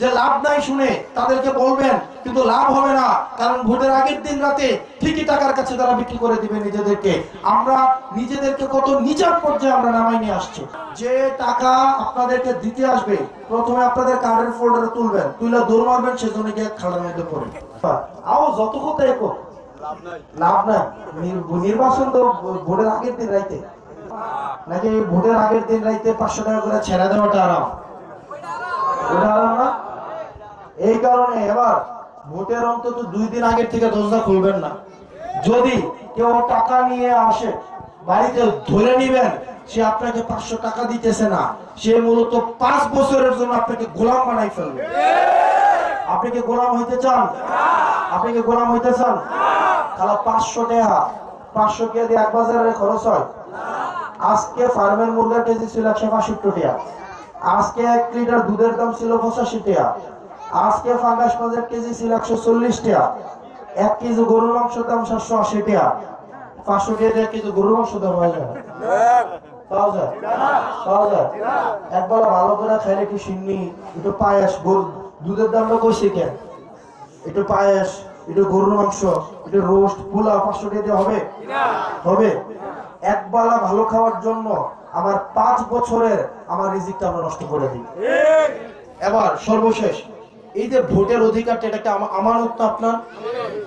যে লাভ নাই শুনে তাদেরকে বলবেন, কিন্তু লাভ হবে না, কারণ ভোটের আগের দিন রাতে ঠিকই টাকার কাছে তারা বিক্রি করে দিবে নিজেদেরকে। আমরা নিজেদেরকে কত নিচার পর্যায়ে আমরা নামাই নিয়ে আসছি। যে টাকা আপনাদেরকে দিতে আসবে, প্রথমে আপনাদের কার্ডের ফোল্ডারে তুলবেন, তুলে দৌড় মারবেন, সেজন্য গিয়ে খাড়ার মধ্যে পড়ে। আও যত কথা একো লাভ নাই। নির্বাচন তো ভোটের আগের দিন রাইতে। নাকি ভোটের আগের দিন রাইতে পাঁচশো টাকা করে ছেড়ে দেওয়াটা আরাম? ওটা আরাম না? এই কারণে এবার ভোটের অন্তত দুই দিন আগের থেকে দরজা খুলবেন না। যদি কেউ টাকা নিয়ে আসে, বাড়িতে ধরে নিবেন, সে আপনাকে পাঁচশো টাকা দিতেছে না, সে মূলত পাঁচ বছরের জন্য আপনাকে গোলাম বানাই ফেলবে। আপনি কি গোলাম হইতে চান? আপনি কি গোলাম হইতে চান? তাহলে পাঁচশো টাকা পাঁচশো টাকা দিয়ে এক বাজারের খরচ হয়। আজকে ফার্মের মুরগার কেজি ছিল একশো বাষট্টি টাকা। আজকে এক লিটার দুধের দাম ছিল পঁচাশি টাকা। আজকে ফাঙ্গাস মাছের কেজি ছিল একশো চল্লিশ টাকা। এক কেজি গরুর মাংস দাম সাতশো আশি টাকা। পাঁচশো টাকা এক কেজি গরুর মাংস দাম হয়ে যায়? পাওয়া যায়? পাওয়া যায়? একবার ভালো করে খাইলে কি একটু পায়েস গরু দুধের দামটা কইছে কেন একটু পায়েস একটু গরুর মাংস একটু রোস্ট পোলাও পাঁচশো টাকা হবে? হবে। একবেলা ভালো খাওয়ার জন্য আমার পাঁচ বছরের আমার রিজিকটা আমরা নষ্ট করে দিই। এবার সর্বশেষ। এই যে ভোটের অধিকারটা এটা আমা- আমানত না আপনার?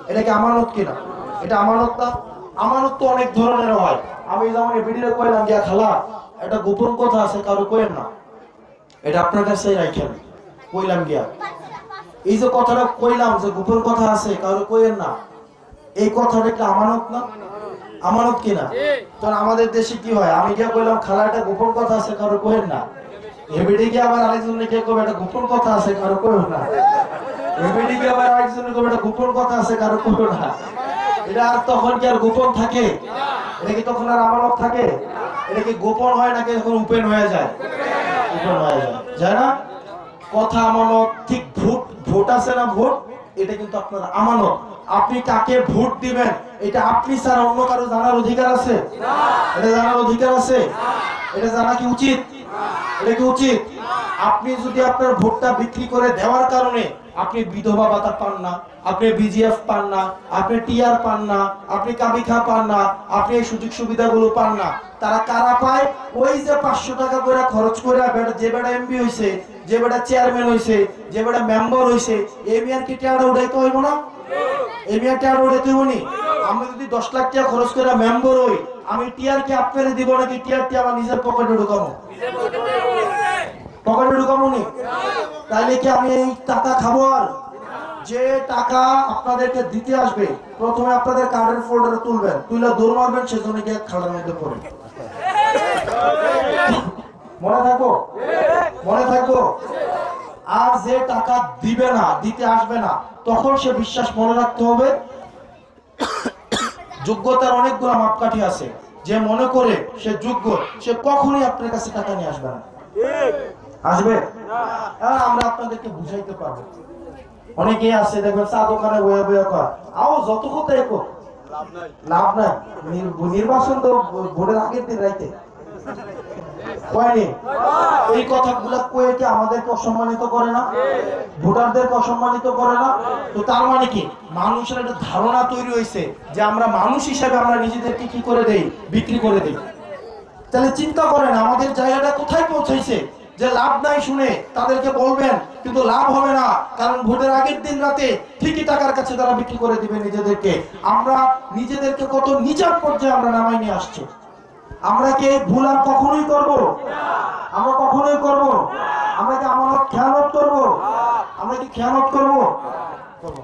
এটা কি আমানত কিনা? এটা আমানত না? আমানত তো অনেক ধরনের হয়। আমি যেমন ভিডিও কইলাম গিয়া খালা একটা গোপন কথা আছে কারও কইেন না। এটা আপনার কাছে রাখেন। কইলাম গিয়া এই যে কথাটা কইলাম যে গোপন কথা আছে কারও কইেন না। এই কথাটা কি আমানত না? আমানত কিনা? তখন আমাদের দেশে কি হয়? আমি গিয়া কইলাম খালা একটা গোপন কথা আছে কারও কইেন না। এবিডি আবার আরেকজন কে কবে একটা গোপন কথা আছে? কারও কইও না। এবিডি আবার আরেকজন কবে একটা গোপন কথা আছে? কারও কইও না। এটা আর তখন কি আর গোপন থাকে? এটা কি তখন আর আমানত থাকে? এটা কি গোপন হয় নাকি তখন উপেন হয়ে যায়? উপেন হয়ে যায়। যায় না? কথা আমানত, ঠিক ভোট ভোট আছে না ভোট? এটা কিন্তু আপনার আমানত। আপনি কাকে ভোট দিবেন? এটা আপনি ছাড়া অন্য কারও জানার অধিকার আছে? এটা জানার অধিকার আছে? এটা জানা কি উচিত? এটা কি উচিত? আপনি যদি আপনার ভোটটা বিক্রি করে দেওয়ার কারণে আপনি বিধবা ভাতা পান না, আপনি বিজিএফ পান না, আপনি টিআর পান না, আপনি কাবিখা পান না, আপনি এই সুযোগ সুবিধাগুলো পান না, তারা কারা পায়? ওই যে পাঁচশো টাকা করে খরচ করে যে বেটা এমপি হয়েছে যে বেটা চেয়ারম্যান হয়েছে যে বেটা মেম্বার হয়েছে এই মেয়ার কি টিয়াটা উঠাইতে হইব না? এই মেয়ার টিয়াটা উঠাইতে হইব নি? আমি যদি দশ লাখ টাকা খরচ করে হই, আমি টিয়ার কি আপনারে দিব নাকি টিয়ার টি আমার নিজের পকেটে ঢুকাবো? পকেটে ঢুকাবো নি? তাইলে কি আমি এই টাকা খাব আর? যে টাকা আপনাদেরকে দিতে আসবে, প্রথমে আপনাদের কার্ডের ফোল্ডারে তুলবেন তুলে দৌড় মারবেন, সেজন্য গিয়ে খাড়ার মধ্যে পড়ে। মনে থাকব? মনে থাকব? আর যে টাকা দিবে না, দিতে আসবে না, তখন সে বিশ্বাস মনে রাখতে হবে যোগ্যতার অনেকগুলো মাপকাঠি আছে। যে মনে করে সে যোগ্য, সে কখনই আপনার কাছে টাকা নিয়ে আসবে না। আসবে? হ্যাঁ আমরা আপনাদেরকে বুঝাইতে পারব। অনেকেই আছে, দেখবেন চা দোকানে বয়ে বয়ে কর আও, যত কথা একো লাভ নাই। নির- নির্বাচন তো ভোটের আগের দিন রাইতে। হয়নি এই কথাগুলো কয়ে কি আমাদেরকে অসম্মানিত করে না, ভোটারদেরকে অসম্মানিত করে না। তো তার মানে কি? মানুষের একটা ধারণা তৈরি হয়েছে যে আমরা মানুষ হিসাবে আমরা নিজেদেরকে কি করে দেই? বিক্রি করে দেই। তাহলে চিন্তা করেন, আমাদের জায়গাটা কোথায় পৌঁছাইছে যে লাভ নাই শুনে তাদেরকে বলবেন, কিন্তু লাভ হবে না, কারণ ভোটের আগের দিন রাতে ঠিকই টাকার কাছে তারা বিক্রি করে দিবে নিজেদেরকে। আমরা নিজেদেরকে কত নিচার পর্যায়ে আমরা নামাই নিয়ে আসছি। আমরা কি ভুল আর কখনোই করব? আমরা কখনোই করব? আমরা কি আমানত খেয়ানত করব? আমরা কি খেয়ালত করব? করব।